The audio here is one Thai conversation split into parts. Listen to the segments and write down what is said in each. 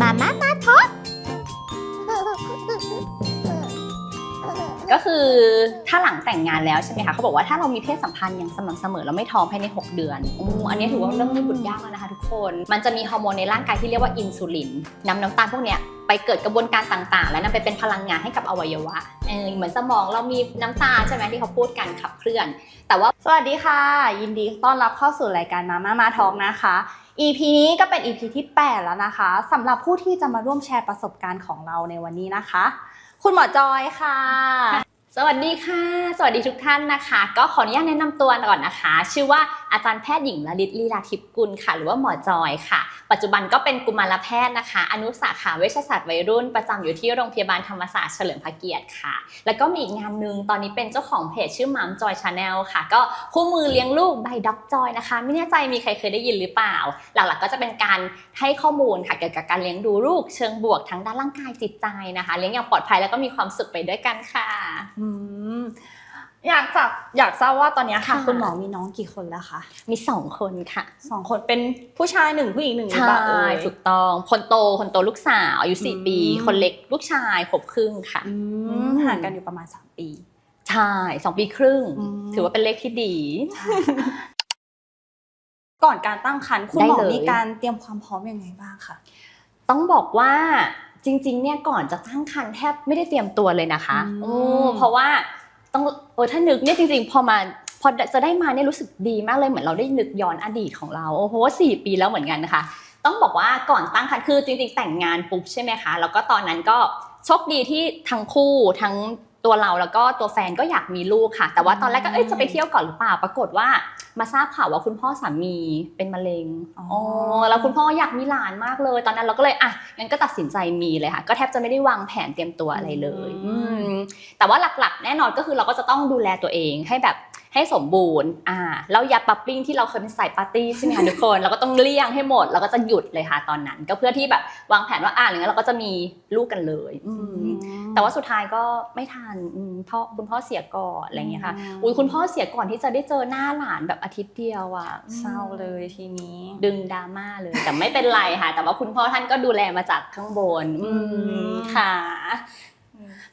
มาม่ามาทบก็คือถ้าหลังแต่งงานแล้วใช่ไหมคะเขาบอกว่าถ้าเรามีเพศสัมพันธ์อย่างสม่ำเสมอแล้วไม่ท้องภายใน 6 เดือนอู้อันนี้ถือว่าเรื่องไม่บุญยากแล้วนะคะทุกคน มันจะมีฮอร์โมนในร่างกายที่เรียกว่าอินซูลินนำน้ำตาลพวกเนี้ยไปเกิดกระบวนการต่างๆ แล้วนำไปเป็นพลังงานให้กับอวัยวะเออเหมือนสมองเรามีน้ำตาใช่ไหมที่เขาพูดกันขับเคลื่อน แต่ว่าสวัสดีค่ะ ยินดีต้อนรับเข้าสู่รายการมาม่ามาทองนะคะ EP นี้ก็เป็น EP ที่ 8 แล้วนะคะสำหรับผู้ที่จะมาร่วมแชร์ประสบการณ์ของเราในวันนี้นะคะ คุณหมอจอยค่ะ สวัสดีค่ะ สวัสดีทุกท่านนะคะ ก็ขออนุญาตแนะนำตัวก่อนนะคะ ชื่อว่า อาจารย์แพทย์หญิงลลิตลีลาทิพกุลค่ะ หรือว่าหมอจอยค่ะ ปัจจุบันก็เป็นกุมารแพทย์นะคะ อนุสาขาเวชศาสตร์วัยรุ่น ประจำอยู่ที่โรงพยาบาลธรรมศาสตร์เฉลิมพระเกียรติค่ะ แล้วก็มีอีกงานหนึ่งตอนนี้เป็นเจ้าของเพจชื่อมัมจอยชาแนลค่ะ ก็คู่มือเลี้ยงลูก by ด็อกจอยนะคะ ไม่แน่ใจมีใครเคยได้ยินหรือเปล่า หลักๆก็จะเป็นการให้ข้อมูลค่ะเกี่ยวกับการเลี้ยงดูลูกเชิงบวกทั้งด้านร่างกายจิตใจนะคะ เลี้ยงอย่างปลอดภัยแล้วก็มีความสุขไปด้วยกันค่ะอืม อยากจะอยากทราบว่าตอนนี้ค่ะ ค่ะ คุณหมอมีน้องกี่คนแล้วคะมีสองคนค่ะสองคนเป็นผู้ชายหนึ่งผู้หญิงหนึ่งหรือใช่เปล่าเอ่ย ถูกต้องคนโตคนโตลูกสาวอายุสี่อืม ปี คนเล็กลูกชายขวบครึ่งค่ะ อืมห่างกันอยู่ประมาณ 3 ปี ใช่สองปีครึ่ง อืม ถือว่าเป็นเลขที่ดี ก่อนการตั้งครรภ์คุณหมอได้เลย มีการเตรียมความพร้อมยังไงบ้างคะต้องบอกว่าจริงๆ เนี่ยก่อนจะตั้งครรภ์แทบไม่ได้เตรียมตัวเลยนะคะอืมโอ้เพราะว่าต้องเออถ้านึกเนี่ยจริงๆ พอมาพอจะได้มาเนี่ยรู้สึกดีมากเลยเหมือนเราได้นึกย้อนอดีตของเราเพราะว่าสี่ปีแล้วเหมือนกันนะคะ ต้องบอกว่าก่อนตั้งครรภ์คือจริง ๆ แต่งงานปุ๊บใช่ไหมคะแล้วก็ตอนนั้นก็โชคดีที่ทั้งคู่ทั้ง ตัวเราแล้วก็ตัวแฟนก็อยากมีลูกค่ะ แต่ว่าตอนแรกก็เอ้ยจะไปเที่ยวก่อนหรือเปล่าปรากฏว่า มาทราบข่าวว่าคุณพ่อสามีเป็นมะเร็งอ๋ออ๋อแล้วคุณพ่ออยากมีหลานมากเลย ตอนนั้นเราก็เลยอะงั้นก็ตัดสินใจมีเลยค่ะ ก็แทบจะไม่ได้วางแผนเตรียมตัวอะไรเลย อืมอืมแต่ว่าหลักๆ แน่นอนก็คือเราก็จะต้องดูแลตัวเองให้แบบ ให้สมบูรณ์อ่าแล้วยาปับปิ้งที่เราเคยเป็นสายปาร์ตี้ใช่ไหมคะทุกคนเราก็ต้องเลี่ยงให้หมดเราก็จะหยุดเลยค่ะตอนนั้น ก็เพื่อที่แบบวางแผนว่าอ่าอย่างนั้นเราก็จะมีลูกกันเลยอืมแต่ว่าสุดท้ายก็ไม่ทันอืมพ่อคุณพ่อเสียก่อนอะไรอย่างเงี้ยค่ะอุ้ยคุณพ่อเสียก่อนที่จะได้เจอหน้าหลานแบบอาทิตย์เดียวอะเศร้าเลยทีนี้ ดึงดราม่าเลย แต่ไม่เป็นไรค่ะ แต่ว่าคุณพ่อท่านก็ดูแลมาจากข้างบนอืมค่ะ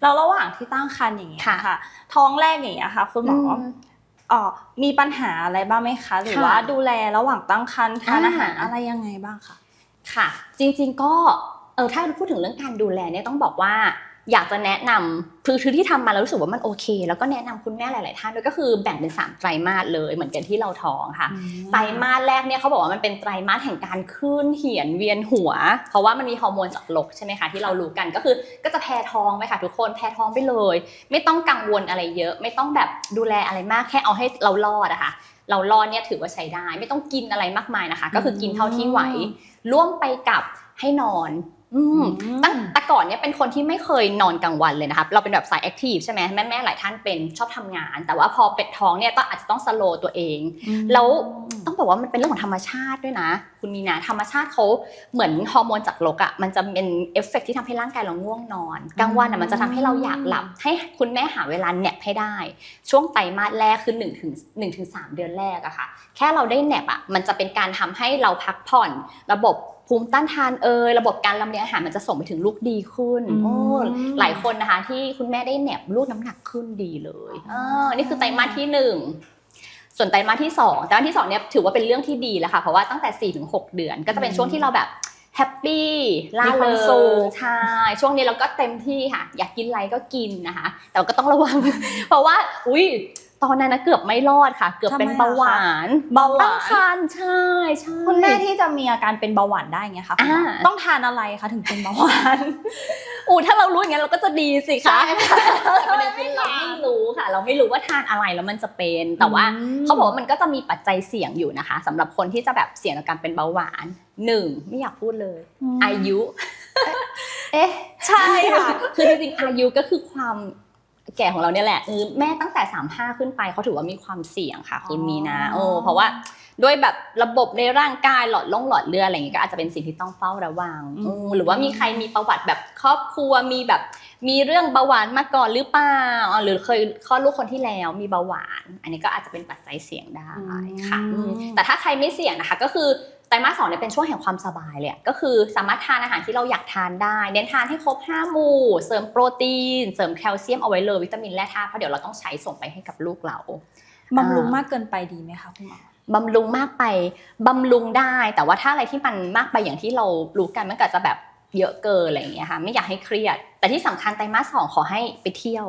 แล้วระหว่างที่ตั้งครรภ์อย่างเงี้ยค่ะค่ะท้องแรกอย่างเงี้ยค่ะ คุณหมอ อเอ่อมีปัญหาอะไรบ้างไหมคะ หรือค่ะว่าดูแลระหว่างตั้งครรภ์ทานอ่าอาหารอะไรยังไงบ้างคะค่ะ จริงๆก็เออถ้าพูดถึงเรื่องการดูแลเนี่ยต้องบอกว่า อยากจะแนะนำคือคือที่ทำมาแล้วรู้สึกว่ามันโอเค แล้วก็แนะนำคุณแม่หลาย ๆ ท่านด้วยก็คือแบ่งเป็นสามไตรมาสเลยเหมือนกันที่เราท้องค่ะ ไตรมาสแรกเนี่ยเขาบอกว่ามันเป็นไตรมาสแห่งการขึ้นเหียนเวียนหัว เพราะว่ามันมีฮอร์โมนจากลกใช่ไหมคะที่เรารู้กันก็คือก็จะแพ้ท้องไปค่ะทุกคนแพ้ท้องไปเลย ไม่ต้องกังวลอะไรเยอะ ไม่ต้องแบบดูแลอะไรมากแค่เอาให้เรารอดอะค่ะเรารอดเนี่ยถือว่าใช้ได้ ไม่ต้องกินอะไรมากมายนะคะ ก็คือกินเท่าที่ไหวร่วมไปกับให้นอนอืมอืม ตั้งแต่ก่อนเนี่ยเป็นคนที่ไม่เคยนอนกลางวันเลยนะครับ เราเป็นแบบสายแอคทีฟใช่ไหมแม่แม่ๆหลายท่านเป็นชอบทำงาน แต่ว่าพอเป็ดท้องเนี่ยก็อาจจะต้องสโลว์ตัวเอง แล้วต้องบอกว่ามันเป็นเรื่องของธรรมชาติด้วยนะ คุณมีนาธรรมชาติเขาเหมือนฮอร์โมนจากลกอะ่ะมันจะเป็นเอฟเฟกต์ที่ทำให้ร่างกายเราง่วงนอนกลางวันอะมันจะทำให้เราอยากหลับ ให้คุณแม่หาเวลาแนบให้ได้ ช่วงไตรมาสแรกคือ1นถึงหนึ่งถึงสามเดือนแรกอะค่ะ แค่เราได้แนบอะมันจะเป็นการทำให้เราพักผ่อนระบบภูมิต้านทานเอยระบบการลำเลียงอาหารมันจะส่งไปถึงลูกดีขึ้นอืมโอ้หลายคนนะคะ ที่คุณแม่ได้แนบลูกน้ำหนักขึ้นดีเลยอ่านี่คือไตรมาสที่หนึ่งส่วนไตรมาสที่2ไตรมาสที่2เนี่ยถือว่าเป็นเรื่องที่ดีแล้วค่ะเพราะว่าตั้งแต่4ี่ถึงหเดือน ก็จะเป็นช่วงที่เราแบบแฮปปี้ล่ามีคเริวามสุงขใช่ช่วงนี้เราก็เต็มที่ค่ะ อยากกินอะไรก็กินนะคะ แต่ว่าก็ต้องระวัง เพราะว่าอุ้ย ตอนนั้นนะเกือบไม่รอดค่ะ เกือบเป็นทำไมอะเบาหวานเบาหตั้วางนครรภ์ใช่ใช่คุณแม่ที่จะมีอาการเป็นเบาหวานได้เงี้ยค่ะคุณหมออ่าต้องทานอะไรคะถึงเป็นเบาหวานอู้ถ้าเรารู้อย่างนั้นเราก็จะดีสิคะใช่แต่ประเด็นคือเราไม่รู้ค่ะ เราไม่รู้ว่าทานอะไรแล้วมันจะเป็น แต่ว่าอืมเขาบอกว่ามันก็จะมีปัจจัยเสี่ยงอยู่นะคะสำหรับคนที่จะแบบเสี่ยงต่อการเป็นเบาหวานหนึ่งไม่อยากพูดเลย อายุ เอ๊ะใช่ค่ะคือจริงๆอายุก็คือความ แก่ของเราเนี่ยแหละเออแม่ตั้งแต่35ขึ้นไปเขาถือว่ามีความเสี่ยงค่ะคุณมีนะอ๋อโอ้เพราะว่าด้วยแบบระบบในร่างกายหลอดลงหลอดเลือดอะไรอย่างงี้ก็อาจจะเป็นสิ่งที่ต้องเฝ้าระวังอืมหรือว่ามีใครมีประวัติแบบครอบครัวมีแบบมีเรื่องเบาหวานมาก่อนหรือเปล่าอ๋อหรือเคยคลอดลูกคนที่แล้วมีเบาหวาน อันนี้ก็อาจจะเป็นปัจจัยเสี่ยงได้ค่ะอืมอืมแต่ถ้าใครไม่เสี่ยงนะคะก็คือ ไตรมาสสองเนี่ยเป็นช่วงแห่งความสบายเลยอะก็คือสามารถทานอาหารที่เราอยากทานได้ เน้นทานให้ครบ5หมู่ เสริมโปรตีน เสริมแคลเซียมเอาไว้เลยวิตามินแร่ธาตุเพราะเดี๋ยวเราต้องใช้ส่งไปให้กับลูกเราบำรุงมากเกินไปดีไหมคะคุณหมอบำรุงมากไปบำรุงได้ แต่ว่าถ้าอะไรที่มันมากไปอย่างที่เรารู้กันมันก็อาจจะแบบเยอะเกินอะไรอย่างเงี้ยค่ะไม่อยากให้เครียด แต่ที่สำคัญไตรมาสสองขอให้ไปเที่ยว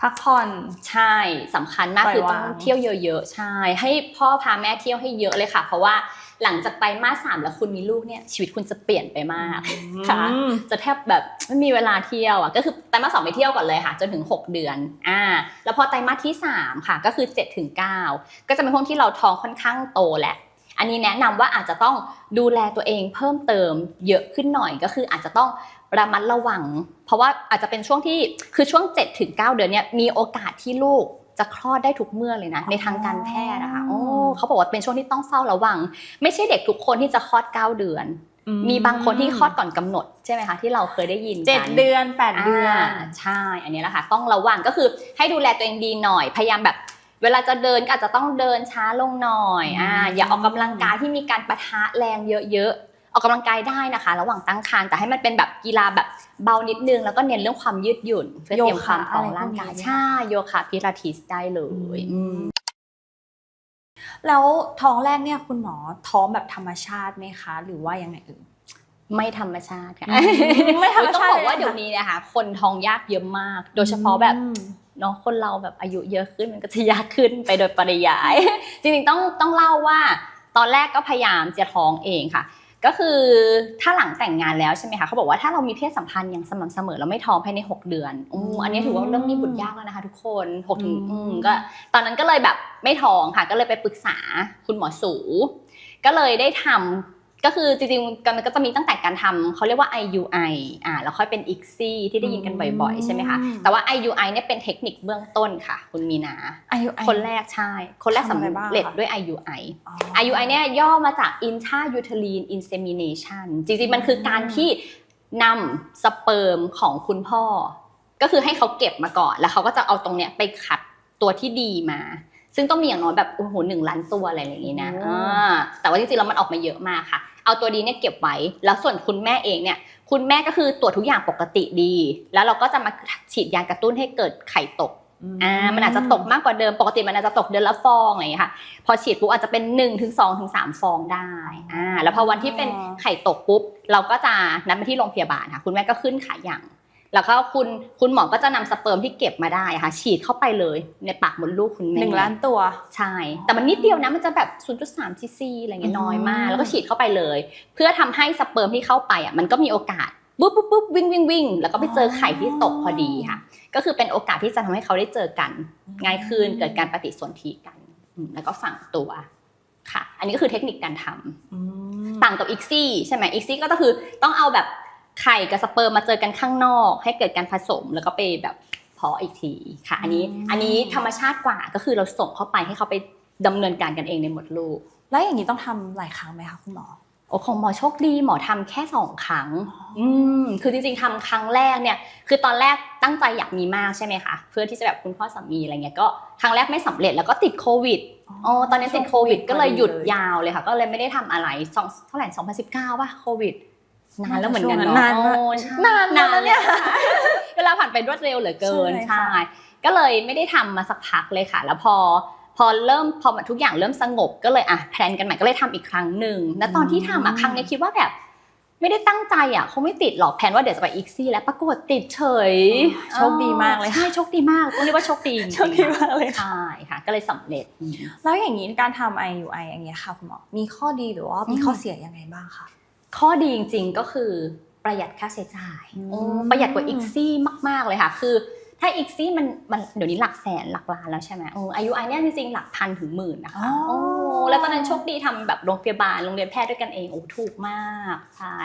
พักผ่อนใช่สำคัญมากปล่อยคือต้องวางเที่ยวเยอะๆใช่ ให้พ่อพาแม่เที่ยวให้เยอะเลยค่ะ เพราะว่า หลังจากไตรมาสสามแล้วคุณมีลูกเนี่ยชีวิตคุณจะเปลี่ยนไปมากค่ะอืมจะแทบแบบไม่มีเวลาเที่ยวอะก็คือไตรมาสสองไปเที่ยวก่อนเลยค่ะ จนถึง 6 เดือนอ่าแล้วพอไตรมาสที่ 3 ค่ะ ก็คือ7ถึง9ก็จะเป็นช่วงที่เราท้องค่อนข้างโตแหละอันนี้แนะนำว่าอาจจะต้องดูแลตัวเองเพิ่มเติมเยอะขึ้นหน่อยก็คืออาจจะต้องระมัดระวัง เพราะว่าอาจจะเป็นช่วงที่คือช่วง7ถึง9เดือนเนี่ยมีโอกาสที่ลูก จะคลอดได้ทุกเมื่อเลยนะ ในทางการแพทย์นะคะโอ้เขาบอกว่าเป็นช่วงที่ต้องเฝ้าระวัง ไม่ใช่เด็กทุกคนที่จะคลอด 9 เดือน มีบางคนที่คลอดก่อนกำหนดใช่ไหมคะที่เราเคยได้ยินกันเจ็ดเดือนแปดเดือนาใช่ อันนี้แหละค่ะต้องระวังก็คือให้ดูแลตัวเองดีหน่อยพยายามแบบเวลาจะเดินก็อาจจะต้องเดินช้าลงหน่อย อ่าอืมอย่าออกกำลังกายที่มีการปะทะแรงเยอะๆ ออกกำลังกายได้นะคะ ระหว่างตั้งครรภ์แต่ให้มันเป็นแบบกีฬาแบบเบานิดนึง แล้วก็เน้นเรื่องความยืดหยุ่นเพื่อเตรียมความพร้อมร่างกายโยคะอะไรพวกนี้ไหมคะใช่โยคะพิลาทิสได้เลยอืมอืมแล้วท้องแรกเนี่ยคุณหมอท้องแบบธรรมชาติไหมคะ หรือว่ายังไงเอ่ยไม่ธรรมชาติค่ะอืมไม่ธรรมชาติต้องบอกว่าเลยนะคะเดี๋ยวนี้นะคะคนท้องยากเยอะมาก โดยเฉพาะแบบอืมเนาะคนเราแบบอายุเยอะขึ้นมันก็จะยากขึ้นไปโดยปริยาย จริงๆต้องต้องเล่าว่า ตอนแรกก็พยายามจะท้องเองค่ะ ก็คือถ้าหลังแต่งงานแล้วใช่ไหมคะเขาบอกว่าถ้าเรามีเพศสัมพันธ์อย่างสม่ำเสมอแล้วไม่ท้องภายใน 6 เดือนอืมอันนี้ถือว่าเริ่มมีบุตรยากแล้วนะคะ ทุกคน6ถึงอืมอืมก็ตอนนั้นก็เลยแบบไม่ท้องค่ะ ก็เลยไปปรึกษาคุณหมอสู ก็เลยได้ทำ ก็คือจริงๆมันก็จะมีตั้งแต่การทำเขาเรียกว่า IUI อ่าแล้วค่อยเป็น ICSI ที่ได้ยินกันบ่อยๆ ใช่ไหมคะอืมแต่ว่า IUI เนี่ยเป็นเทคนิคเบื้องต้นค่ะ คุณมีนาอายุคนแรกใช่ คนแรกทำสำอะไรบ้างเร็จคะด้วย IUI อ๋อ IUI เนี่ยย่อมาจาก intrauterine insemination จริงๆมันคือการที่นำสเปิร์มของคุณพ่อ ก็คือให้เขาเก็บมาก่อน แล้วเขาก็จะเอาตรงเนี้ยไปคัดตัวที่ดีมาซึ่งต้องมีอย่างน้อยแบบโอ้โหหนึ่งล้านตัวอะไรอย่างนี้นะโอ้อ่าแต่ว่าจริงๆแล้วมันออกมาเยอะมากค่ะ เอาตัวดีเนี่ยเก็บไว้ แล้วส่วนคุณแม่เองเนี่ย คุณแม่ก็คือตรวจทุกอย่างปกติดี แล้วเราก็จะมาฉีดยากระตุ้นให้เกิดไข่ตกอ่ามันอาจจะตกมากกว่าเดิม ปกติมันอาจจะตกเดือนละฟองอะไรอย่างเงี้ยค่ะ พอฉีดปุ๊บอาจจะเป็น1นถึงสถึงสฟองได้อ่าแล้วพอวันที่เป็นไข่ตกปุ๊บ เราก็จะนัดไปที่โรงพยาบาลค่ะ คุณแม่ก็ขึ้นขาหยัง แล้วก็คุณคุณหมอก็จะนำสเปิร์มที่เก็บมาได้ค่ะ ฉีดเข้าไปเลยในปากมดลูกคุณแม่หนึ่งล้านตัวใช่ แต่มันนิดเดียวนะมันจะแบบ 0.3ซีซีอะไรเงี้ยน้อยมากอืมแล้วก็ฉีดเข้าไปเลย เพื่อทำให้สเปิร์มที่เข้าไปอะมันก็มีโอกาสปุ๊บปุ๊บปุ๊บวิ่งวิ่งวิ่งแล้วก็ไปเจอไข่ที่ตกพอดีค่ะ ก็คือเป็นโอกาสที่จะทำให้เขาได้เจอกัน ง่ายขึ้นเกิดการปฏิสนธิกันอืมแล้วก็ฝังตัวค่ะ อันนี้ก็คือเทคนิคการทำอืมต่างกับอีกซี่ใช่ไหมอีกซี่ก็คือต้องเอาแบบ ไข่กับสเปิร์มมาเจอกันข้างนอก ให้เกิดการผสมแล้วก็ไปแบบเพาะอีกทีค่ะ อันนี้อืมอันนี้ธรรมชาติกว่าก็คือเราส่งเข้าไปให้เขาไปดำเนินการกันเองในมดลูก แล้วอย่างนี้ต้องทำหลายครั้งไหมคะคุณหมอโอ้ของหมอโชคดีหมอทำแค่สองครั้ง อืมคือจริงๆทำครั้งแรกเนี่ย คือตอนแรกตั้งใจอยากมีมากใช่ไหมคะเพื่อที่จะแบบคุณพ่อสามีอะไรเงี้ยก็ครั้งแรกไม่สำเร็จแล้วก็ติดโควิดอ๋อตอนนี้ติดโควิด ก็เลยหยุดยาวเลยค่ะ ก็เลยไม่ได้ทำอะไรสองเท่าไหร่2019ป่ะโควิด นานแล้วเหมือนกันเนาะนานมากโอ้ใช่นานนานแล้วเนี่ยค่ะเวลาผ่านไปรวดเร็วเหลือเกินใช่ใช่ค่ะก็เลยไม่ได้ทำมาสักพักเลยค่ะ แล้วพอพอเริ่มพอทุกอย่างเริ่มสงบก็เลยอะแพลนกันใหม่ก็เลยทำอีกครั้งหนึ่งแล้วตอนที่ทำอะครั้งเนี้ยคิดว่าแบบ ไม่ได้ตั้งใจอะคงไม่ติดหรอกแพลนว่าเดี๋ยวจะไปอีกซี่แล้วปรากฏติดเฉยโชคดีมากเลยค่ะใช่โชคดีมากต้องเรียกว่าโชคดีจริงๆโชคดีมากเลยค่ะใช่ค่ะ ก็เลยสำเร็จอืมแล้วอย่างนี้การทำ IUI อย่างเงี้ยค่ะคุณหมอมีข้อดีหรือว่ามีอืมข้อเสียยังไงบ้างคะ ข้อดีจริง ๆ ก็คือประหยัดค่าใช้จ่ายอืมโอ้ประหยัดกว่าอีกซี่มาก ๆ เลยค่ะ คือ ถ้าอีกซี่มันมันเดี๋ยวนี้หลักแสนหลักล้านแล้วใช่ไหมโอ้อายุไอเนี่ยจริงๆหลักพันถึงหมื่นนะคะอ๋อโอ้แล้วตอนนั้นโชคดีทำแบบโรงพยาบาลโรงเรียนแพทย์ด้วยกันเองโอ้ถูกมากใช่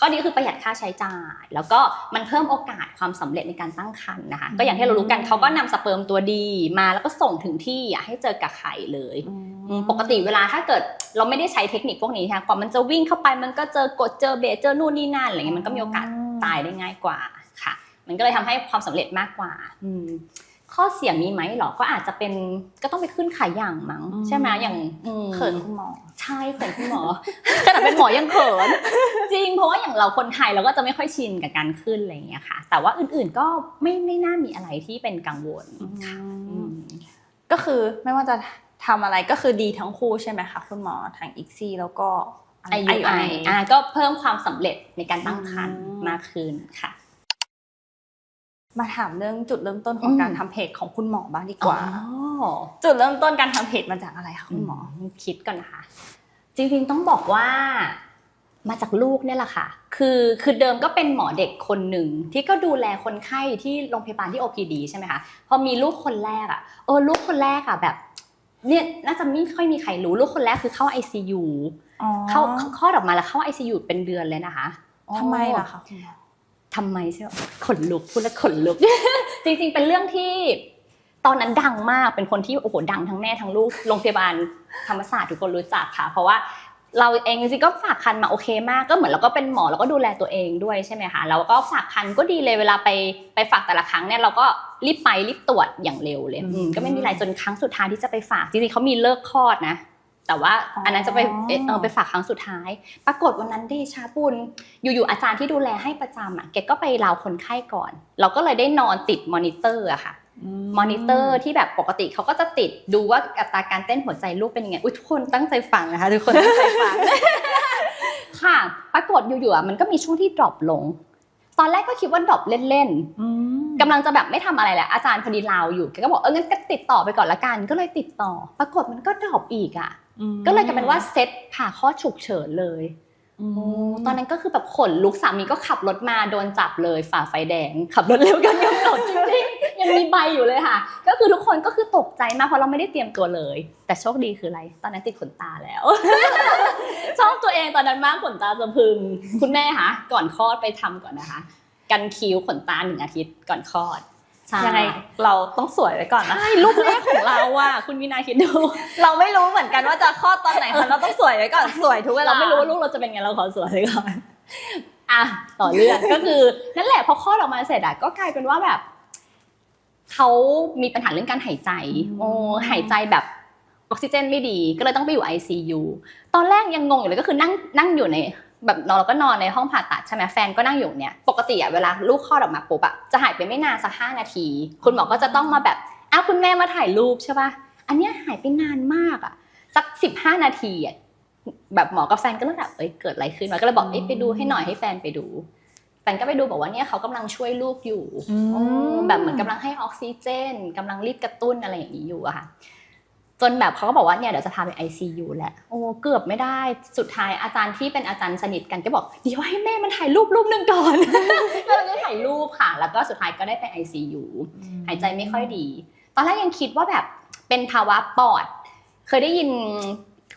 ก็ดีก็คือประหยัดค่าใช้จ่าย แล้วก็มันเพิ่มโอกาสความสำเร็จในการตั้งครรภ์นะคะก็อย่างที่เรารู้กันเขาก็นำสเปิร์มตัวดีมาแล้วก็ส่งถึงที่อะให้เจอกับไข่เลยอืมปกติเวลาถ้าเกิดเราไม่ได้ใช้เทคนิคพวกนี้ค่ะกว่ามันจะวิ่งเข้าไปมันก็เจอกดเจอเบสเจอนู่นนี่นั่นอะไรเงี้ยมันก็มีโอกาสตายได้ง่ายกว่าค่ะ มันก็เลยทำให้ความสำเร็จมากกว่า อืมข้อเสียมีไหมหรอ ก็อาจจะเป็นก็ต้องไปขึ้นขายอย่างมั้งอืมใช่ไหมอย่างอืมเขินคุณหมอ ใช่เขินคุณหมอขนาดเป็นหมอยังเขิน จริงเพราะว่าอย่างเราคนไทยเราก็จะไม่ค่อยชินกับการขึ้นอะไรอย่างเงี้ยค่ะ แต่ว่าอื่นๆก็ไม่ไม่น่ามีอะไรที่เป็นกังวลค่ะอืมก็คือไม่ว่าจะทำอะไรก็คือดีทั้งคู่ใช่ไหมคะคุณหมอทางอีกซี่แล้วก็ IUI อ่าก็เพิ่มความสำเร็จในการตั้งครรภ์อืมมากขึ้นค่ะ มาถามเรื่องจุดเริ่มต้นของอืมการทำเพจของคุณหมอบ้างดีกว่าอ๋อจุดเริ่มต้นการทำเพจมาจากอะไรคะคุณหมอคิดก่อนนะคะ จริงๆต้องบอกว่ามาจากลูกเนี่ยแหละค่ะ คือคือเดิมก็เป็นหมอเด็กคนหนึ่งที่ก็ดูแลคนไข้ที่โรงพยาบาลที่ OPD ใช่ไหมคะพอมีลูกคนแรกอะเออลูกคนแรกอะแบบเนี่ยน่าจะไม่ค่อยมีใครรู้ลูกคนแรกคือเข้า ICU เข้าคลอดออกมาแล้วเข้า ICU เป็นเดือนเลยนะคะทำไมล่ะคะคุณหมอ ทำไมใช่ไหมขนลุกพูดแล้วขนลุก จริง ๆ เป็นเรื่องที่ตอนนั้นดังมากเป็นคนที่โอ้โหดังทั้งแม่ทั้งลูกโรงพยาบาลธรรมศาสตร์ทุกคนรู้จักค่ะ เพราะว่าเราเองจริงๆก็ฝากคันมาโอเคมากก็เหมือนเราก็เป็นหมอเราก็ดูแลตัวเองด้วยใช่ไหมคะแล้วก็ฝากคันก็ดีเลยเวลาไปไปฝากแต่ละครั้งเนี่ยเราก็รีบไปรีบตรวจอย่างเร็วเลยก็ไม่มีอะไรจนครั้งสุดท้ายที่จะไปฝากจริงๆเขามีเลิกคลอดนะ แต่ว่าอ๋ออัอันนั้นจะไปเอ่อเออไปฝากครั้งสุดท้าย ปรากฏวันนั้นเดชาบุญอยู่ๆอาจารย์ที่ดูแลให้ประจำอะแกก็ไปราวคนไข้ก่อน เราก็เลยได้นอนติดมอนิเตอร์อะค่ะมอนิเตอร์ที่แบบปกติเขาก็จะติดดูว่าอัตราการเต้นหัวใจลูกเป็นยังไงอุ้ยทุกคนตั้งใจฟังนะคะทุกคนตั้งใจฟังค่ะ ปรากฏอยู่ๆอะมันก็มีช่วงที่ดรอปลง ตอนแรกก็คิดว่าดรอปเล่นๆกำลังจะแบบไม่ทำอะไรแหละอาจารย์พอดีลาวอยู่แกก็บอกเอองั้นก็ติดต่อไปก่อนละกันก็เลยติดต่อ ปรากฏมันก็ดรอปอีกอะ ก็เลยกลายเป็นว่าเซตผ่าคลอดฉุกเฉินเลยโอ้ตอนนั้นก็คือแบบขนลุกสามีก็ขับรถมาโดนจับเลยฝ่าไฟแดง ขับรถเร็วกันกำหนดจริงๆยังมีใบอยู่เลยค่ะ ก็คือทุกคนก็คือตกใจมากเพราะเราไม่ได้เตรียมตัวเลย แต่โชคดีคืออะไร ตอนนั้นติดขนตาแล้วชอบตัวเองตอนนั้นมากขนตาสะพรึง คุณแม่คะก่อนคลอดไปทำก่อนนะคะ กันคิ้วขนตาหนึ่งอาทิตย์ก่อนคลอดใช่ ยังไงเราต้องสวยไว้ก่อนนะใช่ลูกแรกของเราอะคุณวินาคิดดู เราไม่รู้เหมือนกันว่าจะคลอดตอนไหนค่ะเราต้องสวยไว้ก่อนสวยทุกเวลาเราไม่รู้ว่าลูกเราจะเป็นไงเราขอสวยไว้ก่อนอะต่อเรื่องก็คือนั่นแหละพอคลอดออกมาเสร็จอะก็กลายเป็นว่าแบบเขามีปัญหาเรื่องการหายใจอืมโอ้หายใจแบบออกซิเจนไม่ดี ก็เลยต้องไปอยู่ ICU ตอนแรกยังงงอยู่เลยก็คือนั่งนั่งอยู่ใน แบบนอนเราก็นอนในห้องผ่าตัดใช่ไหมแฟนก็นั่งอยู่เนี่ยปกติอะเวลาลูกคลอดออกมาปุ๊บอะจะหายไปไม่นานสักห้านาที คุณหมอก็จะต้องมาแบบอ้าวคุณแม่มาถ่ายรูปใช่ป่ะอันเนี้ยหายไปนานมากอะสักสิบห้านาทีอะแบบหมอกับแฟนก็เริ่มแบบเอ้ยเกิดอะไรขึ้นวะก็เลยบอกเอ้ยไปดูให้หน่อยให้แฟนไปดูแฟนก็ไปดูบอกว่าเนี่ยเขากำลังช่วยลูกอยู่อืมแบบเหมือนกำลังให้ออกซิเจนกำลังรีดกระตุ้นอะไรอย่างนี้อยู่อะค่ะ จนแบบเขาก็บอกว่าเนี่ยเดี๋ยวจะพาไป ICU แหละโอ้เกือบไม่ได้สุดท้ายอาจารย์ที่เป็นอาจารย์สนิทกันก็บอกเดี๋ยวให้แม่มันถ่ายรูปรูปหนึ่งก่อนก็เลยได้ถ่ายรูปค่ะ แล้วก็สุดท้ายก็ได้ไป ICU หายใจไม่ค่อยดี ตอนแรกยังคิดว่าแบบเป็นภาวะปอด เคยได้ยิน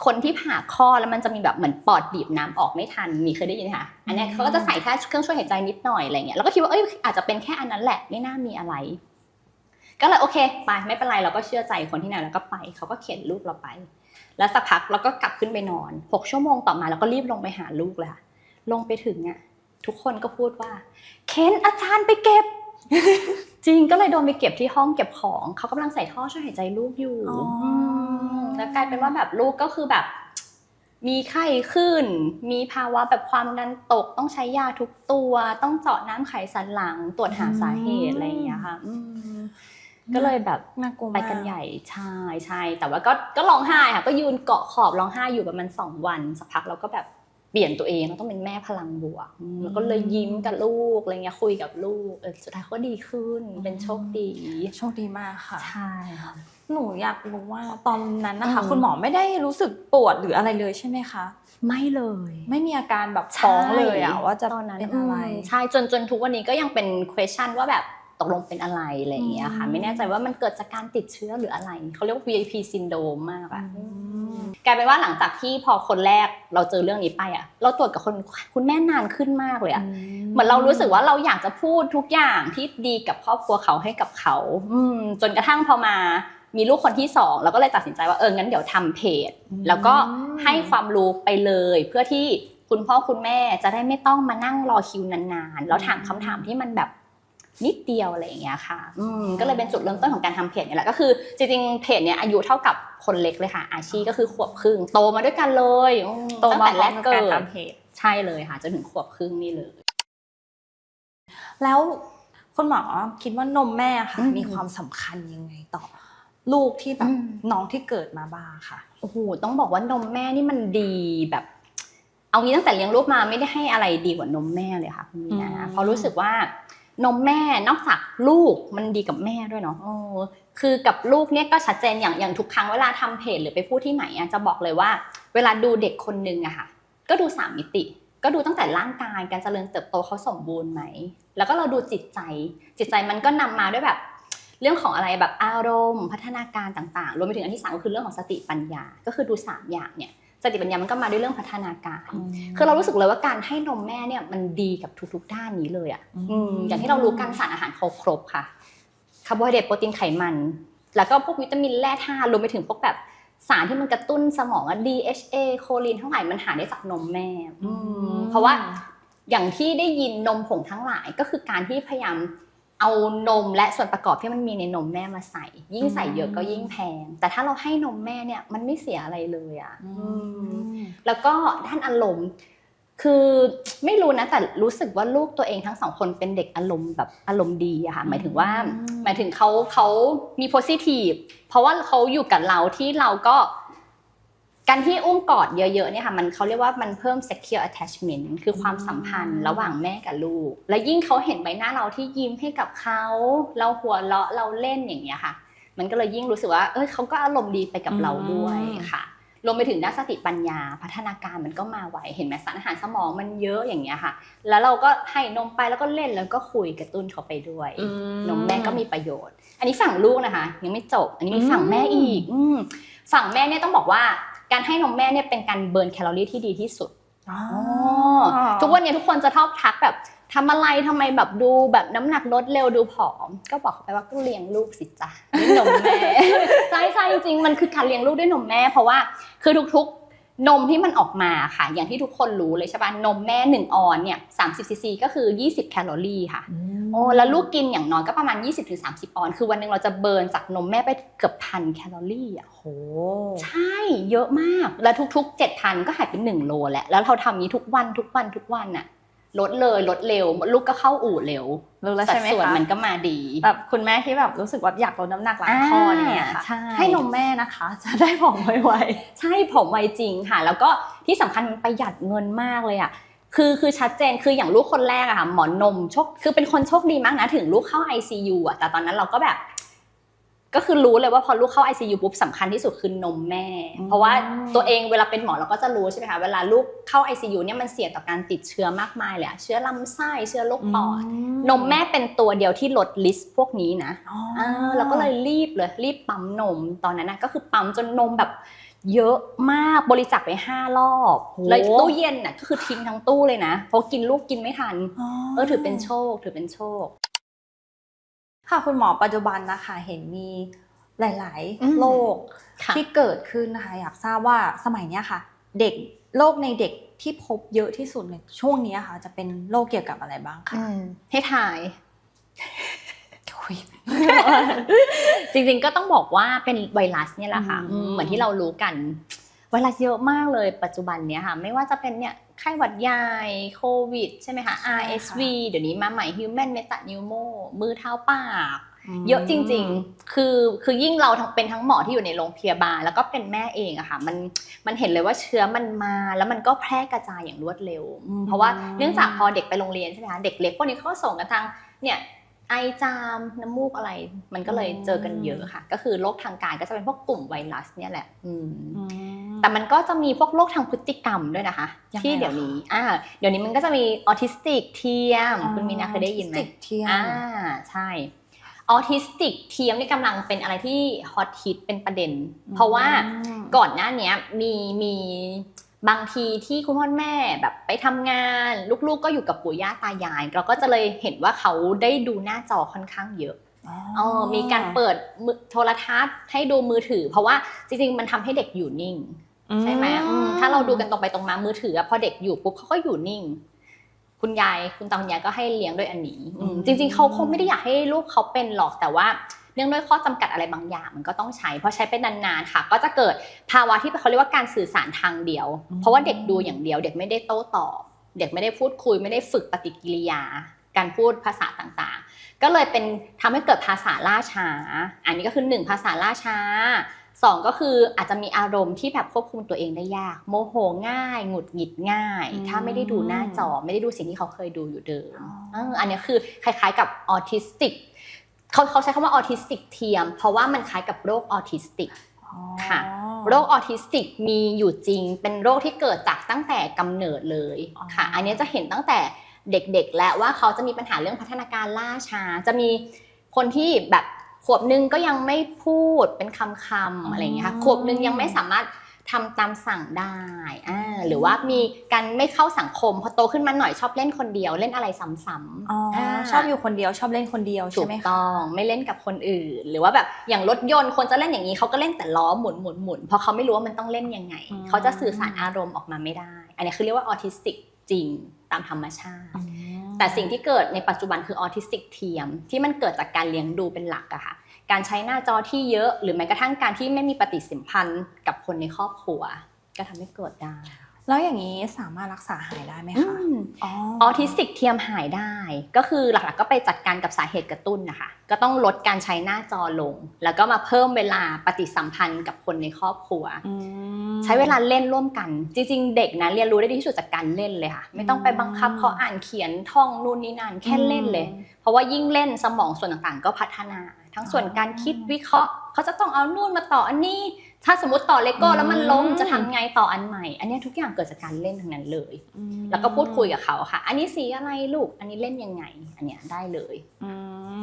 คนที่ผ่าคลอดแล้วมันจะมีแบบเหมือนปอดบีบน้ำออกไม่ทันมีเคยได้ยินไหมค่ะอันเนี้ยเขาก็จะใส่แค่เครื่องช่วยหายใจนิดหน่อยอะไรเงี้ยแล้วก็คิดว่าเอ้ยอาจจะเป็นแค่อันนั้นแหละไม่น่ามีอะไร ก็เลยโอเคไปไม่เป็นไรเราก็เชื่อใจคนที่นั่นแล้วก็ไปเขาก็เข็นลูกเราไป แล้วสักพักเราก็กลับขึ้นไปนอนหกชั่วโมงต่อมาเราก็รีบลงไปหาลูกเลยค่ะลงไปถึงอะทุกคนก็พูดว่า เคนอาจารย์ไปเก็บ จริงก็เลยโดนไปเก็บที่ห้องเก็บของเขากำลังใส่ท่อช่วยหายใจลูกอยู่อ๋ออืมแล้วกลายเป็นว่าแบบลูกก็คือแบบ มีไข้ขึ้น มีภาวะแบบความดันตกต้องใช้ยาทุกตัว ต้องเจาะน้ำไขสันหลังตรวจหาสาเหตุอะไรอย่างเงี้ยค่ะอืม ก็เลยแบบน่ากลัวไปมากกันใหญ่ใช่ใช่แต่ว่าก็ก็ร้องไห้ค่ะก็ยืนเกาะขอบร้องไห้อยู่ประมาณสองวันสักพักเราก็แบบเปลี่ยนตัวเองเราต้องเป็นแม่พลังบวกอืมแล้วก็เลยยิ้มกับลูกอะไรเงี้ยคุยกับลูกเออสุดท้ายก็ดีขึ้นเป็นโชคดีโชคดีมากค่ะใช่ค่ะหนูอยากรู้ว่าตอนนั้นนะคะอืมคุณหมอไม่ได้รู้สึกปวดหรืออะไรเลยใช่ไหมคะ ไม่เลย ไม่มีอาการแบบท้องเลยอะว่าจะตอนนั้นเป็นอะไรมใช่จนจนทุกวันนี้ก็ยังเป็น question ว่าแบบ ตกลงเป็นอะไรอะไรอย่างเงี้ยค่ะอืมไม่แน่ใจว่ามันเกิดจากการติดเชื้อหรืออะไรเขาเรียกว่า VIP syndrome มากอะอืมกลายเป็นว่าหลังจากที่พอคนแรกเราเจอเรื่องนี้ไปอะเราตรวจกับคนคุณแม่นานขึ้นมากเลยอะเหมือนเรารู้สึกว่าเราอยากจะพูดทุกอย่างที่ดีกับครอบครัวเขาให้กับเขาอืมจนกระทั่งพอมามีลูกคนที่สองเราก็เลยตัดสินใจว่าเอองั้นเดี๋ยวทำเพจอืมแล้วก็ให้ความรู้ไปเลยเพื่อที่คุณพ่อคุณแม่จะได้ไม่ต้องมานั่งรอคิวนานๆแล้วถามคำถามที่มันแบบ นิดเดียวอะไรอย่างเงี้ยค่ะอืมก็เลยเป็นจุดเริ่มต้นของการทำเพจเนี่ยแหละก็คือจริงๆเพจเนี่ยอายุเท่ากับคนเล็กเลยค่ะ อาชีก็คือขวบครึ่งโตมาด้วยกันเลยอืมโตมาตั้งพร้แรอมกกับเกิการดทำเพจใช่เลยค่ะจนถึงขวบครึ่งนี่เลย แล้วคุณหมอคิดว่านมแม่ค่ะ อืมมีความสำคัญยังไงต่อ ลูกที่แบบอืม น้องที่เกิดมาบ้างค่ะ โอ้โหต้องบอกว่านมแม่นี่มันดีแบบ เอางี้ตั้งแต่เลี้ยงลูกมาไม่ได้ให้อะไรดีกว่านมแม่เลยค่ะคุณมีนาอืมเพราะรู้สึกว่า นมแม่นอกจากลูกมันดีกับแม่ด้วยเนาะคือกับลูกเนี่ยก็ชัดเจนอย่างอย่างทุกครั้งเวลาทำเพจหรือไปพูดที่ไหนอะจะบอกเลยว่า เวลาดูเด็กคนนึงอะค่ะ ก็ดูสามมิติ ก็ดูตั้งแต่ร่างกายการเจริญเติบโตเขาสมบูรณ์ไหม แล้วก็เราดูจิตใจ จิตใจมันก็นำมาด้วยแบบ เรื่องของอะไรแบบอารมณ์ พัฒนาการต่างๆ รวมไปถึงอันที่สามก็คือเรื่องของสติปัญญา ก็คือดูสามอย่างเนี่ย สติปัญญามันก็มาด้วยเรื่องพัฒนาการ คือเรารู้สึกเลยว่าการให้นมแม่เนี่ยมันดีกับทุกๆด้านนี้เลยอะอืมอืมอย่างที่เรารู้กันสารอาหารเขาครบค่ะคาร์โบไฮเดรตโปรตีนไขมัน แล้วก็พวกวิตามินแร่ธาตุรวมไปถึงพวกแบบสารที่มันกระตุ้นสมองอะ DHA โคลินทั้งหลายมันหาได้จากนมแม่อืมเพราะว่าอย่างที่ได้ยินนมผงทั้งหลายก็คือการที่พยายาม เอานมและส่วนประกอบที่มันมีในนมแม่มาใส่ ยิ่งใส่เยอะก็ยิ่งแพง แต่ถ้าเราให้นมแม่เนี่ยมันไม่เสียอะไรเลยอะอือืมมแล้วก็ด้านอารมณ์คือไม่รู้นะแต่รู้สึกว่าลูกตัวเองทั้งสองคนเป็นเด็กอารมณ์แบบอารมณ์ดีอะค่ะหมายถึงว่าอืมหมายถึงเขาเขามี positive เพราะว่าเขาอยู่กับเราที่เราก็ การที่อุ้มกอดเยอะๆเนี่ยค่ะมันเขาเรียกว่ามันเพิ่ม secure attachment คือความสัมพันธ์ระหว่างแม่กับลูก และยิ่งเขาเห็นใบหน้าเราที่ยิ้มให้กับเขา เราหัวเราะเราเล่นอย่างเงี้ยค่ะ มันก็เลยยิ่งรู้สึกว่า เอ้ยเขาก็อารมณ์ดีไปกับเราด้วยค่ะรวมไปถึงด้านสติปัญญา พัฒนาการมันก็มาไวเห็นไหมสารอาหารสมองมันเยอะอย่างเงี้ยค่ะ แล้วเราก็ให้นมไปแล้วก็เล่นแล้วก็คุยกระตุ้นเขาไปด้วยอืนมแม่ก็มีประโยชน์ อันนี้ฝั่งลูกนะคะ ยังไม่จบ อันนี้มีฝั่งแม่อีกอืมฝั่งแม่เนี่ยต้องบอกว่า การให้นมแม่เนี่ยเป็นการเบิร์นแคลอรี่ที่ดีที่สุดอ๋อทุกวันเนี้ทุกคนจะชอบทักแบบทำอะไรทำไมแบบดูแบบน้ำหนักลดเร็วดูผอม ก็บอกเขาไปว่าก็เลี้ยงลูกสิจ้ะด้วยนมแม่ใช่ใช่จริงๆมันคือการเลี้ยงลูกด้วยนมแม่ เพราะว่าคือทุกๆ นมที่มันออกมาค่ะ อย่างที่ทุกคนรู้เลยใช่ปะนมแม่หนึ่งออนเนี่ย30ซีซีก็คือ 20 แคลอรี่ค่ะโอ้แล้วลูกกินอย่างน้อยก็ประมาณ 20-30 ออน คือวันหนึ่งเราจะเบิร์นจากนมแม่ไปเกือบพันแคลอรี่อะโหใช่เยอะมาก แล้วทุกๆ7,000ก็หายไป1โลแหละแล้วเราทำนี้ทุกวันทุกวันทุกวันน่ะ ลดเลยลดเร็ว ลูกก็เข้าอู่เร็วรู้แล้วสัดใช่ไหมส่วนคะมันก็มาดีแบบคุณแม่ที่แบบรู้สึกว่าอยากลดน้ำหนักหลังคลอดเนี่ยค่ะใช่ให้นมแม่นะคะ จะได้ผอมไวใช่ผมไวจริงค่ะ แล้วก็ที่สำคัญมันประหยัดเงินมากเลยอะคือคือชัดเจนคืออย่างลูกคนแรกอะค่ะหมอนมโชคคือเป็นคนโชคดีมากนะถึงลูกเข้า ICU อะแต่ตอนนั้นเราก็แบบ ก็คือรู้เลยว่าพอลูกเข้า ICU ปุ๊บสำคัญที่สุดคือนมแม่ เพราะว่าตัวเองเวลาเป็นหมอเราก็จะรู้ใช่ไหมคะเวลาลูกเข้า ICU เนี่ยมันเสี่ยงต่อการติดเชื้อมากมายเลยอะเชื้อลำไส้เชื้อโรคๆปอดนมแม่เป็นตัวเดียวที่ลดลิสต์พวกนี้นะอ๋ออ่าเราก็เลยรีบเลยรีบปั๊มนมตอนนั้นนะก็คือปั๊มจนนมแบบเยอะมากบริจาคไปห้ารอบเลยตู้เย็นน่ะก็คือทิ้งทั้งตู้เลยนะเพราะกินลูกกินไม่ทันเออถือเป็นโชคถือเป็นโชค ค่ะคุณหมอปัจจุบันนะคะเห็นมีหลายอืมๆโรคค่ะที่เกิดขึ้นนะคะอยากทราบว่าสมัยเนี้ยค่ะ เด็กโรคในเด็กที่พบเยอะที่สุดในช่วงเนี้ยค่ะ จะเป็นโรคเกี่ยวกับอะไรบ้างคะให้ถ่ายจริงๆก็ต้องบอกว่าเป็นไวรัสเนี่ยแหละค่ะอืมอืมเหมือนที่เรารู้กันไวรัสเยอะมากเลยปัจจุบันเนี้ยค่ะ ไม่ว่าจะเป็นเนี่ย ไข้หวัดใหญ่โควิด ใช่ไหมคะ RSV เดี๋ยวนี้มาใหม่ Human Metapneumo มือเท้าปาก เยอะจริงๆ คือคือยิ่งเราทั้งเป็นทั้งหมอที่อยู่ในโรงพยาบาล แล้วก็เป็นแม่เองอะค่ะ มันมันเห็นเลยว่าเชื้อมันมา แล้วมันก็แพร่กระจายอย่างรวดเร็วอืมเพราะว่าเนื่องจากพอเด็กไปโรงเรียนใช่ไหมคะเด็กเล็กพวกนี้เขาก็ส่งกันทางเนี่ย ไอจาม น้ำมูกอะไร มันก็เลยเจอกันเยอะค่ะ ก็คือโรคทางกายก็จะเป็นพวกกลุ่มไวรัสเนี่ยแหละอืมอืมแต่มันก็จะมีพวกโรคทางพฤติกรรมด้วยนะคะยังไงที่เดี๋ยวนี้อ่าเดี๋ยวนี้มันก็จะมีออทิสติกเทียม คุณมีนาเคยได้ยินไหมติดเทียมอ่าใช่ออทิสติกเทียมนี่กำลังเป็นอะไรที่ฮอตฮิตเป็นประเด็น เพราะว่าก่อนหน้าเนี้ยมีมี บางทีที่คุณพ่อแม่แบบไปทำงาน ลูกๆก็อยู่กับปู่ย่าตายาย เราก็จะเลยเห็นว่าเขาได้ดูหน้าจอค่อนข้างเยอะเออมีการเปิดมือโทรทัศน์ให้ดูมือถือ เพราะว่าจริงๆ มันทำให้เด็กอยู่นิ่งใช่ไหมอืมถ้าเราดูกันตรงไปตรงมามือถืออะพอเด็กอยู่ปุ๊บเขาก็อยู่นิ่ง คุณยายคุณตาคุณยายก็ให้เลี้ยงด้วยอันนี้อืมอืมจริง ๆเขาคงไม่ได้อยากให้ลูกเขาเป็นหรอกแต่ว่า เนื่องด้วยข้อจำกัดอะไรบางอย่างมันก็ต้องใช้เพราะใช้เป็นนานๆค่ะ ก็จะเกิดภาวะที่เขาเรียกว่าการสื่อสารทางเดียว เพราะว่าเด็กดูอย่างเดียว เด็กไม่ได้โต้ตอบ เด็กไม่ได้พูดคุย ไม่ได้ฝึกปฏิกิริยา การพูดภาษาต่างๆ ก็เลยเป็นทำให้เกิดภาษาล่าช้า อันนี้ก็คือหนึ่งภาษาล่าช้าสองก็คืออาจจะมีอารมณ์ที่แบบควบคุมตัวเองได้ยาก โมโหง่าย หงุดหงิดง่ายอืมถ้าไม่ได้ดูหน้าจอไม่ได้ดูสิ่งที่เขาเคยดูอยู่เดิมอ๋อเอออันนี้คือคล้ายๆกับออทิสติก เขาเขาใช้คำว่าออทิสติกเทียม เพราะว่ามันคล้ายกับโรคออทิสติกค่ะโรคออทิสติกมีอยู่จริง เป็นโรคที่เกิดจากตั้งแต่กำเนิดเลยอ๋อค่ะ อันนี้จะเห็นตั้งแต่เด็กๆ แล้วว่าเขาจะมีปัญหาเรื่องพัฒนาการล่าช้า จะมีคนที่แบบขวบหนึ่งก็ยังไม่พูดเป็นคำๆอะไรอย่างเงี้ยค่ะขวบหนึ่งยังไม่สามารถ ทำตามสั่งได้อ่าหรือว่ามีการไม่เข้าสังคมพอโตขึ้นมาหน่อยชอบเล่นคนเดียวเล่นอะไรซ้ำอ๋อๆาชอบอยู่คนเดียวชอบเล่นคนเดียวถูใช่กไหมคะต้องไม่เล่นกับคนอื่น หรือว่าแบบอย่างรถยนต์คนจะเล่นอย่างนี้เขาก็เล่นแต่ล้อหมุนหมุนหมุนเพราะเขาไม่รู้ว่ามันต้องเล่นยังไงอืมเขาจะสื่อสารอารมณ์ออกมาไม่ได้ อันนี้คือเรียกว่าออทิสติกจริงตามธรรมชาติอืมแต่สิ่งที่เกิดในปัจจุบันคือออทิสติกเทียมที่มันเกิดจากการเลี้ยงดูเป็นหลักอะค่ะ การใช้หน้าจอที่เยอะ หรือแม้กระทั่งการที่ไม่มีปฏิสัมพันธ์กับคนในครอบครัว ก็ทำให้เกิดได้แล้วอย่างนี้สามารถรักษาหายได้ไหมคะอืมอ๋อออทิสติกเทียมหายได้ ก็คือหลักๆก็ไปจัดการกับสาเหตุกระตุ้นนะคะ ก็ต้องลดการใช้หน้าจอลง แล้วก็มาเพิ่มเวลาปฏิสัมพันธ์กับคนในครอบครัวอืมใช้เวลาเล่นร่วมกัน จริง ๆ เด็กนะเรียนรู้ได้ดีที่สุดจากการเล่นเลยค่ะ ไม่ต้องไปบังคับเขาอ่านเขียนท่องนู่นนี่นั่นแค่เล่นเลย เพราะว่ายิ่งเล่นสมองส่วนต่างๆ ก็พัฒนา ทั้งส่วนการคิดวิเคราะห์ เขาจะต้องเอานู่นมาต่ออันนี้ ถ้าสมมติต่อเลโก้แล้วมันล้มจะทำไงต่ออันใหม่ อันเนี้ยทุกอย่างเกิดจากการเล่นทั้งนั้นเลยอืมแล้วก็พูดคุยกับเขาค่ะ อันนี้สีอะไรลูก อันนี้เล่นยังไง อันเนี้ยได้เลยอื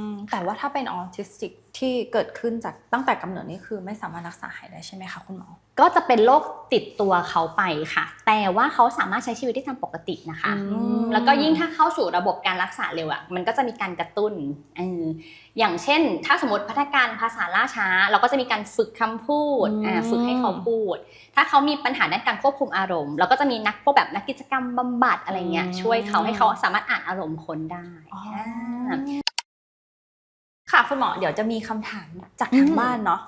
มแต่ว่าถ้าเป็นออทิสติกที่เกิดขึ้นจากตั้งแต่กำเนิดนี่คือไม่สามารถรักษาหายได้ใช่ไหมคะคุณหมอก็จะเป็นโรคติดตัวเขาไปค่ะ แต่ว่าเขาสามารถใช้ชีวิตได้ตามปกตินะคะอืมอืมแล้วก็ยิ่งถ้าเข้าสู่ระบบการรักษาเร็วอะมันก็จะมีการกระตุ้นเอออย่างเช่น ถ้าสมมติพัฒนาการภาษาล่าช้า เราก็จะมีการฝึกคำพูดอ่าฝึกให้เขาพูด ถ้าเขามีปัญหาด้านการควบคุมอารมณ์ เราก็จะมีนักพวกแบบนักกิจกรรมบำบัดอะไรเงี้ยอืมช่วยเขาให้เขาสามารถอ่านอารมณ์คนได้อ๋ออ่าค่ะคุณหมอเดี๋ยวจะมีคำถามจากทางอืมบ้านเนาะ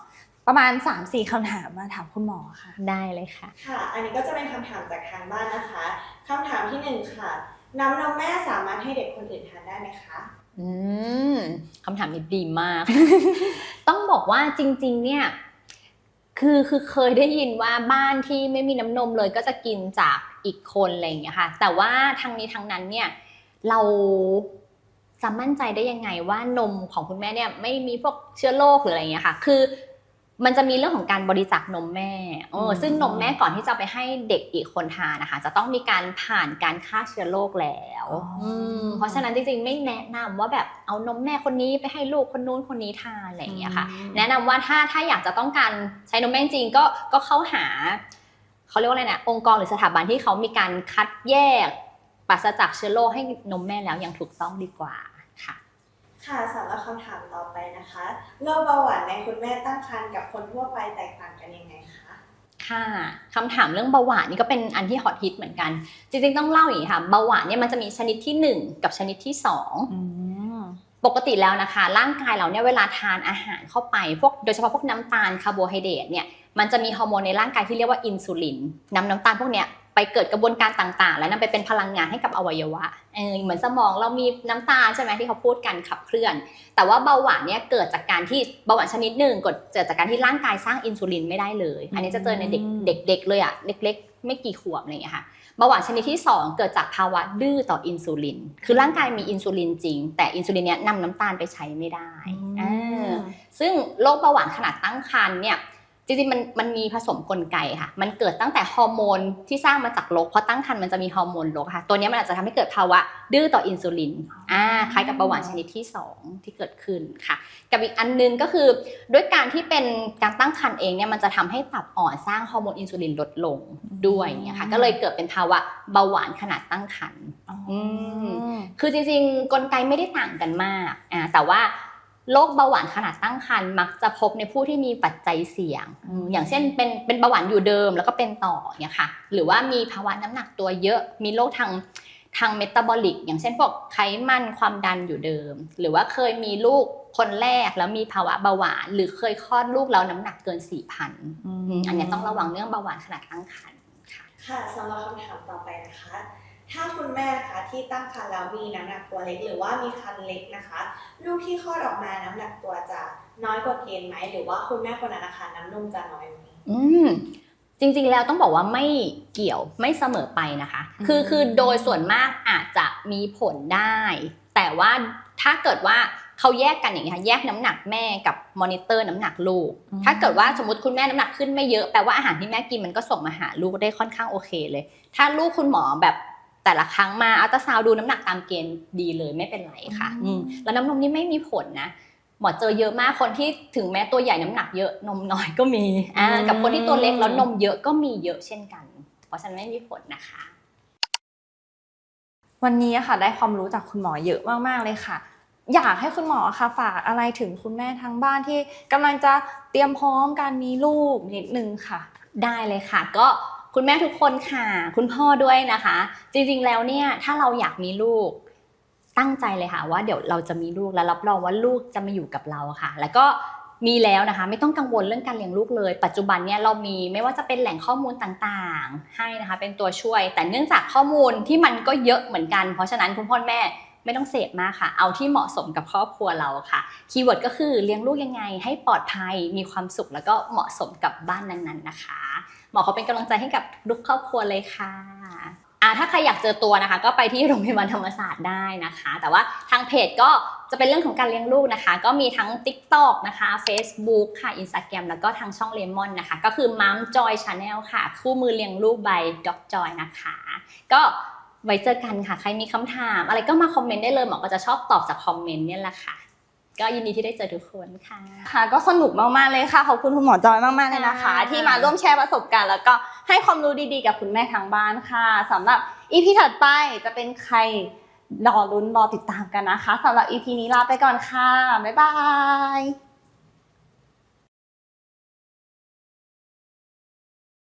ประมาณ 3-4คำถามมาถามคุณหมอค่ะ ได้เลยค่ะ ค่ะ อันนี้ก็จะเป็นคำถามจากทางบ้านนะคะคำถามที่หนึ่งค่ะ น้ำนมแม่สามารถให้เด็กคนอื่นทานได้ไหมคะ อืมคำถามนี้ดีมาก ต้องบอกว่าจริง ๆ เนี่ย คือคือเคยได้ยินว่าบ้านที่ไม่มีน้ำนมเลยก็จะกินจากอีกคนอะไรอย่างเงี้ยค่ะ แต่ว่าทางนี้ทางนั้นเนี่ย เราจะมั่นใจได้ยังไงว่านมของคุณแม่เนี่ยไม่มีพวกเชื้อโรคหรืออะไรอย่างเงี้ยค่ะ คือ มันจะมีเรื่องของการบริจาคนมแม่เอออืมซึ่งนมแม่ก่อนที่จะไปให้เด็กอีกคนทานนะคะ จะต้องมีการผ่านการฆ่าเชื้อโรคแล้วมเพราะฉะนั้นจริงๆ ไม่แนะนำว่าแบบเอานมแม่คนนี้ไปให้ลูกคนนู้นคนนี้ทานอะไรอย่างเงี้ยค่ะ แนะนำว่าถ้าถ้าอยากจะต้องการใช้นมแม่จริงๆก็ก็เข้าหาเขาเรียกว่าอะไรนะองค์กรหรือสถาบันที่เขามีการคัดแยกปราศจากเชื้อโรคให้นมแม่แล้วอย่างถูกต้องดีกว่า ค่ะค่ะสำหรับคำถามต่อไปนะคะโรคเบาหวานในคุณแม่ตั้งครรภ์กับคนทั่วไปแตกต่างกันยังไงคะค่ะคำถามเรื่องเบาหวานนี่ก็เป็นอันที่ฮอตฮิตเหมือนกัน จริงๆต้องเล่าอย่างนี้ค่ะเบาหวานเนี่ยมันจะมีชนิดที่ 1 กับชนิดที่2อืมปกติแล้วนะคะ ร่างกายเราเนี่ยเวลาทานอาหารเข้าไปพวกโดยเฉพาะพวกน้ำตาลคาร์โบไฮเดรตเนี่ยมันจะมีฮอร์โมนในร่างกายที่เรียกว่าอินซูลินนำน้ำตาลพวกเนี้ย ไปเกิดกระบวนการต่างๆ แล้วนำไปเป็นพลังงานให้กับอวัยวะเออเหมือนสมองเรามีน้ำตาลใช่ไหมที่เขาพูดกันขับเคลื่อน แต่ว่าเบาหวานเนี่ยเกิดจากการที่เบาหวานชนิดหนึ่งเกิดเกิดจากการที่ร่างกายสร้างอินซูลินไม่ได้เลย อันนี้จะเจอในเด็กอืมเด็กๆเลยอะเล็ก ๆ ไม่กี่ขวบอะไรอย่างเงี้ยค่ะเบาหวานชนิดที่ 2 เกิดจากภาวะดื้อต่ออินซูลิน คือร่างกายมีอินซูลินจริง แต่อินซูลินเนี้ยนำน้ำตาลไปใช้ไม่ได้อ่าซึ่งโรคเบาหวานขนาดตั้งครรภ์เนี่ย จริงๆมันมันมีผสมกลไกค่ะ มันเกิดตั้งแต่ฮอร์โมนที่สร้างมาจากโรคเพราะตั้งครรภ์มันจะมีฮอร์โมนโรคค่ะ ตัวนี้มันอาจจะทำให้เกิดภาวะดื้อต่ออินซูลินอ่าคล้ายกับเบาหวานชนิดที่ 2 ที่เกิดขึ้นค่ะ กับอีกอันนึงก็คือ ด้วยการที่เป็นการตั้งครรภ์เองเนี่ยมันจะทำให้ตับอ่อนสร้างฮอร์โมนอินซูลินลดลงด้วยเงี้ยค่ะ ก็เลยเกิดเป็นภาวะเบาหวานขนาดตั้งครรภ์อืมคือจริงๆ กลไกไม่ได้ต่างกันมากอ่าแต่ว่า โรคเบาหวานขนาดตั้งครรภ์มักจะพบในผู้ที่มีปัจจัยเสี่ยงอืมอย่างเช่นเป็นเป็นเบาหวานอยู่เดิมแล้วก็เป็นต่อเนี่ยค่ะ หรือว่ามีภาวะน้ำหนักตัวเยอะ มีโรคทางทางเมตาบอลิก อย่างเช่นพวกไขมันความดันอยู่เดิม หรือว่าเคยมีลูกคนแรกแล้วมีภาวะเบาหวาน หรือเคยคลอดลูกแล้วน้ำหนักเกิน4,000อืมอันเนี้ยต้องระวังเรื่องเบาหวานขนาดตั้งครรภ์ค่ะค่ะสำหรับคำถามต่อไปนะคะ ถ้าคุณแม่นะคะที่ตั้งครรภ์แล้วมีน้ำหนักตัวเล็ก หรือว่ามีครรภ์เล็กนะคะ ลูกที่คลอดออกมาน้ำหนักตัวจะน้อยกว่าเกณฑ์ไหมหรือว่าคุณแม่คนนั้นนะคะน้ำนมจะน้อยไหมอืมจริงๆ แล้วต้องบอกว่าไม่เกี่ยวไม่เสมอไปนะคะ คืออืมคือโดยส่วนมากอาจจะมีผลได้ แต่ว่าถ้าเกิดว่าเขาแยกกันอย่างนี้ยค่ะแยกน้ำหนักแม่กับมอนิเตอร์น้ำหนักลูก ถ้าเกิดว่าสมมติคุณแม่น้ำหนักขึ้นไม่เยอะแปลว่าอาหารที่แม่กินมันก็ส่งมาหาลูกได้ค่อนข้างโอเคเลย ถ้าลูกคุณหมอแบบ แต่ละครั้งมาอัลตราซาวด์ดูน้ำหนักตามเกณฑ์ดีเลยไม่เป็นไรค่ะอืมอืมแล้วน้ำนมนี่ไม่มีผลนะหมอเจอเยอะมากคนที่ถึงแม้ตัวใหญ่น้ำหนักเยอะนมน้อยก็มีอ่าอืมกับคนที่ตัวเล็กแล้วนมเยอะก็มีเยอะเช่นกัน เพราะฉะนั้นไม่มีผลนะคะ วันนี้อะค่ะได้ความรู้จากคุณหมอเยอะมากๆเลยค่ะ อยากให้คุณหมอค่ะฝากอะไรถึงคุณแม่ทางบ้านที่กำลังจะเตรียมพร้อมการมีลูกนิดนึงค่ะ ได้เลยค่ะก็ คุณแม่ทุกคนค่ะ คุณพ่อด้วยนะคะ จริงๆแล้วเนี่ยถ้าเราอยากมีลูกตั้งใจเลยค่ะว่าเดี๋ยวเราจะมีลูกแล้วรับรองว่าลูกจะมาอยู่กับเราค่ะ แล้วก็มีแล้วนะคะ ไม่ต้องกังวลเรื่องการเลี้ยงลูกเลย ปัจจุบันเนี่ยเรามีไม่ว่าจะเป็นแหล่งข้อมูลต่างๆ ให้นะคะเป็นตัวช่วย แต่เนื่องจากข้อมูลที่มันก็เยอะเหมือนกัน เพราะฉะนั้นคุณพ่อแม่ไม่ต้องเสพมากค่ะ เอาที่เหมาะสมกับครอบครัวเราค่ะ คีย์เวิร์ดก็คือเลี้ยงลูกยังไงให้ปลอดภัย มีความสุขแล้วก็เหมาะสมกับบ้านนั้นๆนะคะ หมอเขาเป็นกำลังใจให้กับทุกครอบครัวเลยค่ะอ่าถ้าใครอยากเจอตัวนะคะ ก็ไปที่โรงพยาบาลธรรมศาสตร์ได้นะคะ แต่ว่าทางเพจก็จะเป็นเรื่องของการเลี้ยงลูกนะคะ ก็มีทั้ง TikTok นะคะ Facebook ค่ะ Instagram แล้วก็ทางช่อง Lemon นะคะ ก็คือ Mom Joy Channel ค่ะ คู่มือเลี้ยงลูก by Dog Joy นะคะ ก็ไว้เจอกันค่ะ ใครมีคำถาม อะไรก็มาคอมเมนต์ได้เลยหมอก็จะชอบตอบจากคอมเมนต์เนี่ยแหละค่ะ ก็ยินดีที่ได้เจอทุกคนค่ะ ค่ะ ก็สนุกมากๆเลยค่ะ ขอบคุณคุณหมอจอยมากๆเลยนะคะค่ะที่มาร่วมแชร์ประสบการณ์ แล้วก็ให้ความรู้ดีๆ กับคุณแม่ทางบ้านค่ะสำหรับอีพีถัดไปจะเป็นใครรอลุ้นรอติดตามกันนะคะสำหรับอีพีนี้ลาไปก่อนค่ะ บ๊ายบาย